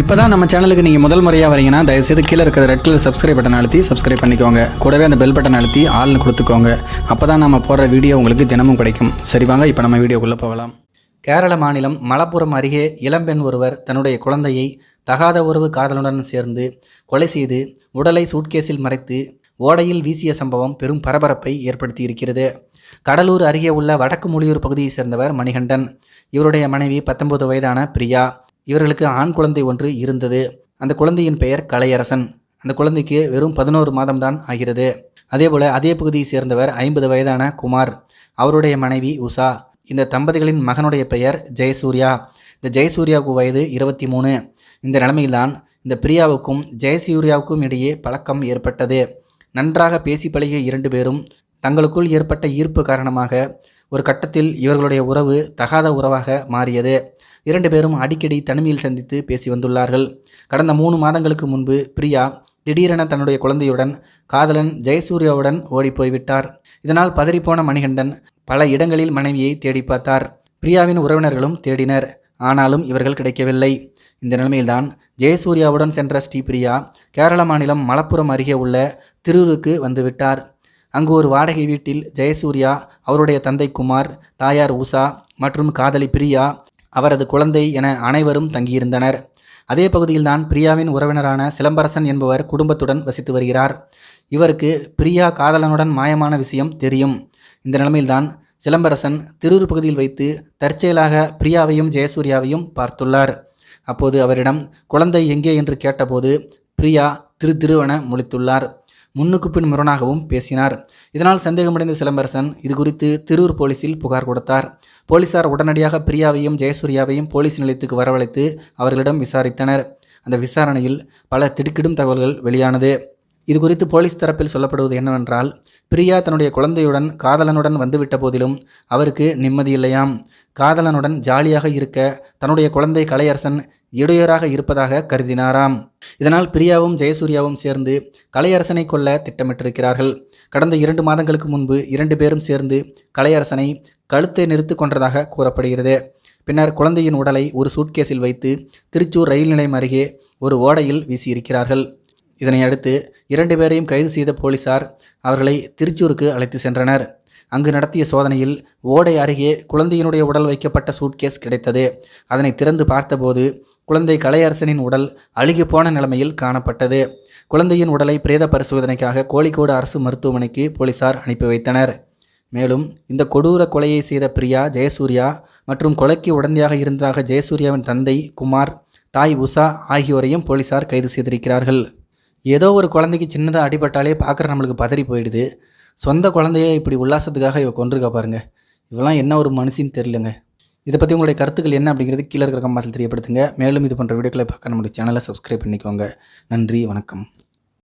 இப்போ தான் நம்ம சேனலுக்கு நீங்கள் முதல் முறையாக வரீங்கன்னா தயவுசெய்து கீழே இருக்கிற ரெட் கலர் சப்ஸ்கிரைப் பட்டன் அழுத்தி சப்ஸ்கிரைப் பண்ணிக்கோங்க. கூடவே அந்த பெல் பட்டன் அழுத்தி ஆள்னு கொடுத்துக்கோங்க. அப்போ தான் நம்ம போடுற வீடியோ உங்களுக்கு தினமும் கிடைக்கும். சரி வாங்க இப்போ நம்ம வீடியோக்குள்ளே போகலாம். கேரள மாநிலம் மலப்புரம் அருகே இளம்பெண் ஒருவர் தன்னுடைய குழந்தையை தகாத உறவு காதலுடன் சேர்ந்து கொலை செய்து உடலை சூட்கேஸில் மறைத்து ஓடையில் வீசிய சம்பவம் பெரும் பரபரப்பை ஏற்படுத்தி இருக்கிறது கடலூர் அருகே உள்ள வடக்கு மொழியூர் பகுதியைச் சேர்ந்தவர் மணிகண்டன். இவருடைய மனைவி பத்தொன்பது வயதான பிரியா. இவர்களுக்கு ஆண் குழந்தை ஒன்று இருந்தது. அந்த குழந்தையின் பெயர் கலையரசன். அந்த குழந்தைக்கு வெறும் பதினோரு மாதம்தான் ஆகிறது. அதேபோல அதே பகுதியை சேர்ந்தவர் ஐம்பது வயதான குமார். அவருடைய மனைவி உஷா. இந்த தம்பதிகளின் மகனுடைய பெயர் ஜெயசூர்யா. இந்த ஜெயசூர்யாவுக்கு வயது இருபத்தி மூணு இந்த நிலைமையில்தான் இந்த பிரியாவுக்கும் ஜெயசூர்யாவுக்கும் இடையே பழக்கம் ஏற்பட்டது. நன்றாக பேசி பழகிய இரண்டு பேரும் தங்களுக்குள் ஏற்பட்ட ஈர்ப்பு காரணமாக ஒரு கட்டத்தில் இவர்களுடைய உறவு தகாத உறவாக மாறியது. இரண்டு பேரும் அடிக்கடி தனிமையில் சந்தித்து பேசி வந்துள்ளார்கள். கடந்த மூணு மாதங்களுக்கு முன்பு பிரியா திடீரென தன்னுடைய குழந்தையுடன் காதலன் ஜெயசூர்யாவுடன் ஓடிப்போய்விட்டார். இதனால் பதறிப்போன மணிகண்டன் பல இடங்களில் மனைவியை தேடி பார்த்தார். பிரியாவின் உறவினர்களும் தேடினர். ஆனாலும் இவர்கள் கிடைக்கவில்லை. இந்த நிலைமையில்தான் ஜெயசூர்யாவுடன் சென்ற ஸ்ரீபிரியா கேரள மாநிலம் மலப்புரம் அருகே உள்ள திருருக்கு வந்துவிட்டார். அங்கு ஒரு வாடகை வீட்டில் ஜெயசூர்யா அவருடைய தந்தை குமார் தாயார் உஷா மற்றும் காதலி பிரியா அவரது குழந்தை என அனைவரும் தங்கியிருந்தனர். அதே பகுதியில்தான் பிரியாவின் உறவினரான சிலம்பரசன் என்பவர் குடும்பத்துடன் வசித்து வருகிறார். இவருக்கு பிரியா காதலனுடன் மாயமான விஷயம் தெரியும். இந்த நிலைமையில்தான் சிலம்பரசன் திருூர் பகுதியில் வைத்து தற்செயலாக பிரியாவையும் ஜெயசூர்யாவையும் பார்த்துள்ளார். அப்போது அவரிடம் குழந்தை எங்கே? என்று கேட்டபோது பிரியா திரு திருவென முழித்துள்ளார். முன்னுக்கு பின் முரணாகவும் பேசினார். இதனால் சந்தேகமடைந்த சிலம்பரசன் இது குறித்து திருூர் போலீசில் புகார் கொடுத்தார். போலீசார் உடனடியாக பிரியாவையும் ஜெயசூர்யாவையும் போலீஸ் நிலையத்துக்கு வரவழைத்து அவர்களிடம் விசாரித்தனர். அந்த விசாரணையில் பல திடுக்கிடும் தகவல்கள் வெளியானது. இது குறித்து போலீஸ் தரப்பில் சொல்லப்படுவது என்னவென்றால் பிரியா தன்னுடைய குழந்தையுடன் காதலனுடன் வந்துவிட்ட போதிலும் அவருக்கு நிம்மதியில்லையாம் காதலனுடன் ஜாலியாக இருக்க தன்னுடைய குழந்தை கலையரசன் இடையூறாக இருப்பதாக கருதினாராம். இதனால் பிரியாவும் ஜெயசூர்யாவும் சேர்ந்து கலையரசனை கொல்ல திட்டமிட்டிருக்கிறார்கள். கடந்த இரண்டு மாதங்களுக்கு முன்பு இரண்டு பேரும் சேர்ந்து கலையரசனை கழுத்தை நிறுத்து கொன்றதாக கூறப்படுகிறது. பின்னர் குழந்தையின் உடலை ஒரு சூட்கேஸில் வைத்து திருச்சூர் ரயில் நிலையம் அருகே ஒரு ஓடையில் வீசியிருக்கிறார்கள். இதனை அடுத்து இரண்டு பேரையும் கைது செய்த போலீசார் அவர்களை திருச்சூருக்கு அழைத்து சென்றனர். அங்கு நடத்திய சோதனையில் ஓடை அருகே குழந்தையினுடைய உடல் வைக்கப்பட்ட சூட்கேஸ் கிடைத்தது. அதனை திறந்து பார்த்தபோது குழந்தை கலையரசனின் உடல் அழுகி போன நிலைமையில் காணப்பட்டது. குழந்தையின் உடலை பிரேத பரிசோதனைக்காக கோழிக்கோடு அரசு மருத்துவமனைக்கு போலீசார் அனுப்பி வைத்தனர். மேலும் இந்த கொடூர கொலையை செய்த பிரியா ஜெயசூர்யா மற்றும் கொலைக்கு உடந்தையாக இருந்ததாக ஜெயசூர்யாவின் தந்தை குமார் தாய் உஷா ஆகியோரையும் போலீசார் கைது செய்திருக்கிறார்கள். ஏதோ ஒரு குழந்தைக்கு சின்னதாக அடிபட்டாலே பார்க்குற நம்மளுக்கு பதறி போயிடுது. சொந்த குழந்தைய இப்படி உல்லாசத்துக்காக இவ கொண்டிருக்கா பாருங்க. இவெல்லாம் என்ன ஒரு மனுஷின்னு தெரியலங்க. இதை பற்றி உங்களுடைய கருத்துக்கள் என்ன அப்படிங்கிறது கீழே இருக்கிற கம்பாசில் தெரியப்படுத்துங்க. மேலும் இது போன்ற வீடியோக்களை பார்க்க நம்மளுடைய சேனலை சப்ஸ்கிரைப் பண்ணிக்கோங்க. நன்றி வணக்கம்.